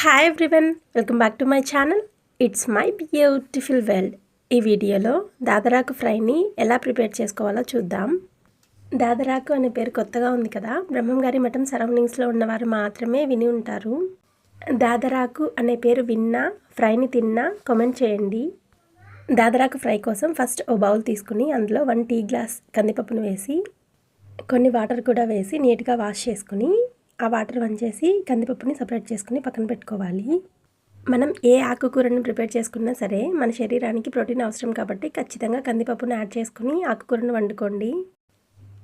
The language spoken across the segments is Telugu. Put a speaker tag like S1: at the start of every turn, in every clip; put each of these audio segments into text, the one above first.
S1: Hi everyone welcome back to my channel it's my beautiful world ఈ వీడియోలో దాదరాకు ఫ్రైని ఎలా ప్రిపేర్ చేసుకోవాలో చూద్దాం. దాదరాకు అనే పేరు కొత్తగా ఉంది కదా. బ్రహ్మం గారి మఠం సరౌండింగ్స్లో ఉన్నవారు మాత్రమే విని ఉంటారు. దాదరాకు అనే పేరు విన్నా ఫ్రైని తిన్నా కామెంట్ చేయండి. దాదరాకు ఫ్రై కోసం ఫస్ట్ ఓ బౌల్ తీసుకుని అందులో వన్ టీ గ్లాస్ కందిపప్పును వేసి కొన్ని వాటర్ కూడా వేసి నీట్గా వాష్ చేసుకుని ఆ వాటర్ వంచేసి కందిపప్పుని సపరేట్ చేసుకుని పక్కన పెట్టుకోవాలి. మనం ఏ ఆకుకూరను ప్రిపేర్ చేసుకున్నా సరే మన శరీరానికి ప్రోటీన్ అవసరం కాబట్టి ఖచ్చితంగా కందిపప్పును యాడ్ చేసుకుని ఆకుకూరను వండుకోండి.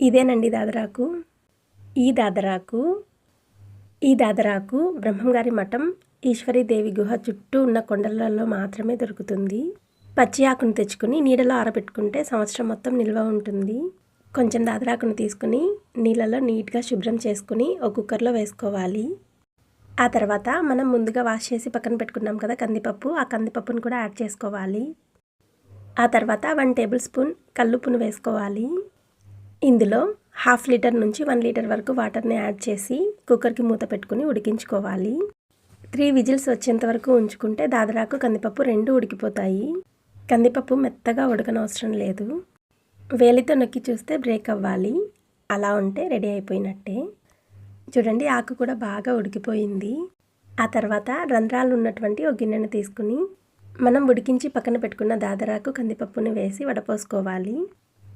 S1: ఇదేనండి దాదరాకు. ఈ దాదరాకు ఈ దాదరాకు బ్రహ్మంగారి మఠం ఈశ్వరీదేవి గుహ చుట్టూ ఉన్న కొండలలో మాత్రమే దొరుకుతుంది. పచ్చి ఆకును తెచ్చుకుని నీడలో ఆరబెట్టుకుంటే సంవత్సరం మొత్తం నిల్వ ఉంటుంది. కొంచెం దాదరాకును తీసుకుని నీళ్ళలో నీట్గా శుభ్రం చేసుకుని ఒక కుక్కర్లో వేసుకోవాలి. ఆ తర్వాత మనం ముందుగా వాష్ చేసి పక్కన పెట్టుకున్నాం కదా కందిపప్పు ఆ కందిపప్పును కూడా యాడ్ చేసుకోవాలి. ఆ తర్వాత వన్ టేబుల్ స్పూన్ కల్లుప్పును వేసుకోవాలి. ఇందులో హాఫ్ లీటర్ నుంచి వన్ లీటర్ వరకు వాటర్ని యాడ్ చేసి కుక్కర్కి మూత పెట్టుకుని ఉడికించుకోవాలి. త్రీ విజిల్స్ వచ్చేంత వరకు ఉంచుకుంటే దాదరాకు కందిపప్పు రెండు ఉడికిపోతాయి. కందిపప్పు మెత్తగా ఉడకనవసరం లేదు. వేలితో నొక్కి చూస్తే బ్రేక్ అవ్వాలి. అలా ఉంటే రెడీ అయిపోయినట్టే. చూడండి ఆకు కూడా బాగా ఉడికిపోయింది. ఆ తర్వాత రంధ్రాలు ఉన్నటువంటి ఒక గిన్నెను తీసుకుని మనం ఉడికించి పక్కన పెట్టుకున్న దాదరాకు కందిపప్పును వేసి వడపోసుకోవాలి.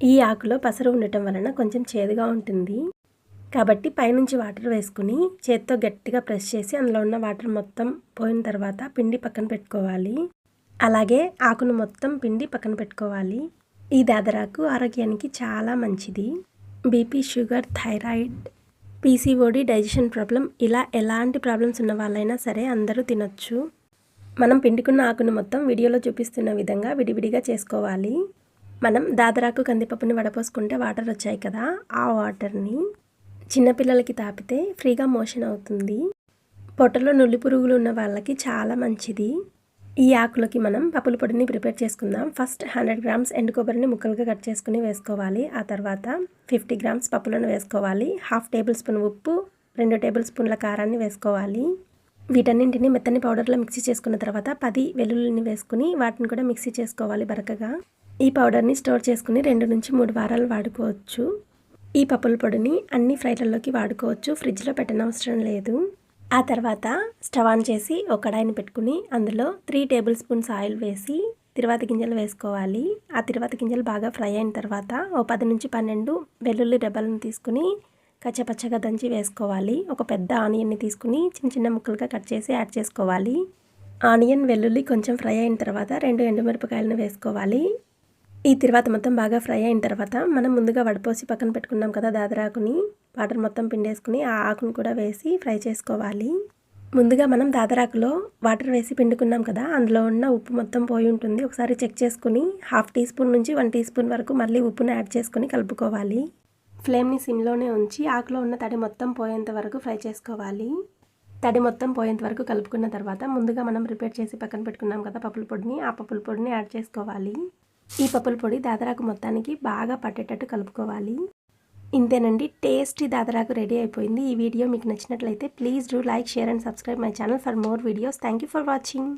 S1: ఈ ఆకులో పసరు ఉండటం వలన కొంచెం చేదుగా ఉంటుంది. కాబట్టి పైనుంచి వాటర్ వేసుకుని చేత్తో గట్టిగా ప్రెస్ చేసి అందులో ఉన్న వాటర్ మొత్తం పోయిన తర్వాత పిండి పక్కన పెట్టుకోవాలి. అలాగే ఆకును మొత్తం పిండి పక్కన పెట్టుకోవాలి. ఈ దాదరాకు ఆరోగ్యానికి చాలా మంచిది. BP sugar thyroid PCOD digestion problem ఇలా ఎలాంటి ప్రాబ్లమ్స్ ఉన్న వాళ్ళైనా సరే అందరూ తినొచ్చు. మనం పిండుకున్న ఆకును మొత్తం వీడియోలో చూపిస్తున్న విధంగా విడివిడిగా చేసుకోవాలి. మనం దాదరాకు కందిపప్పుని వడపోసుకుంటే వాటర్ వచ్చాయి కదా ఆ వాటర్ని చిన్నపిల్లలకి తాపితే ఫ్రీగా మోషన్ అవుతుంది. పొట్టలో నుల్లి పురుగులు ఉన్న వాళ్ళకి చాలా మంచిది. ఈ ఆకులకి మనం పప్పుల పొడిని ప్రిపేర్ చేసుకుందాం. ఫస్ట్ హండ్రెడ్ గ్రామ్స్ ఎండు కొబ్బరిని ముక్కలుగా కట్ చేసుకుని వేసుకోవాలి. ఆ తర్వాత ఫిఫ్టీ గ్రామ్స్ పప్పులను వేసుకోవాలి. హాఫ్ టేబుల్ స్పూన్ ఉప్పు రెండు టేబుల్ స్పూన్ల కారాన్ని వేసుకోవాలి. వీటన్నింటిని మెత్తని పౌడర్లో మిక్సీ చేసుకున్న తర్వాత పది వెల్లుల్లిని వేసుకుని వాటిని కూడా మిక్సీ చేసుకోవాలి బరకగా. ఈ పౌడర్ని స్టోర్ చేసుకుని రెండు నుంచి మూడు వారాలు వాడుకోవచ్చు. ఈ పప్పుల పొడిని అన్ని ఫ్రైలలోకి వాడుకోవచ్చు. ఫ్రిడ్జ్లో పెట్టనవసరం లేదు. ఆ తర్వాత స్టవ్ ఆన్ చేసి ఒక కడాయిని పెట్టుకుని అందులో త్రీ టేబుల్ స్పూన్స్ ఆయిల్ వేసి తిరువాత గింజలు వేసుకోవాలి. ఆ తిరువాత గింజలు బాగా ఫ్రై అయిన తర్వాత ఓ పది నుంచి పన్నెండు వెల్లుల్లి రెబ్బలను తీసుకుని కచ్చపచ్చగా దంచి వేసుకోవాలి. ఒక పెద్ద ఆనియన్ని తీసుకుని చిన్న చిన్న ముక్కలుగా కట్ చేసి యాడ్ చేసుకోవాలి. ఆనియన్ వెల్లుల్లి కొంచెం ఫ్రై అయిన తర్వాత రెండు ఎండుమిరపకాయలను వేసుకోవాలి. ఈ తర్వాత మొత్తం బాగా ఫ్రై అయిన తర్వాత మనం ముందుగా వడపోసి పక్కన పెట్టుకున్నాం కదా దాదరాకుని. వాటర్ మొత్తం పిండేసుకుని ఆ ఆకును కూడా వేసి ఫ్రై చేసుకోవాలి. ముందుగా మనం దాదరాకులో వాటర్ వేసి పిండుకున్నాం కదా అందులో ఉన్న ఉప్పు మొత్తం పోయి ఉంటుంది. ఒకసారి చెక్ చేసుకుని హాఫ్ టీ స్పూన్ నుంచి వన్ టీ స్పూన్ వరకు మళ్ళీ ఉప్పును యాడ్ చేసుకుని కలుపుకోవాలి. ఫ్లేమ్ని సిమ్లోనే ఉంచి ఆకులో ఉన్న తడి మొత్తం పోయేంత వరకు ఫ్రై చేసుకోవాలి. తడి మొత్తం పోయేంత వరకు కలుపుకున్న తర్వాత ముందుగా మనం ప్రిపేర్ చేసి పక్కన పెట్టుకున్నాం కదా పప్పుల పొడిని ఆ పప్పుల పొడిని యాడ్ చేసుకోవాలి. ఈ పప్పుల పొడి దాదరాకు మొత్తానికి బాగా పట్టేటట్టు కలుపుకోవాలి. ఇంతేనండి టేస్టీ దాదాపు రెడీ అయిపోయింది ఈ వీడియో మీకు నచ్చినట్లయితే please do like share and subscribe my channel for more videos. Thank you for watching.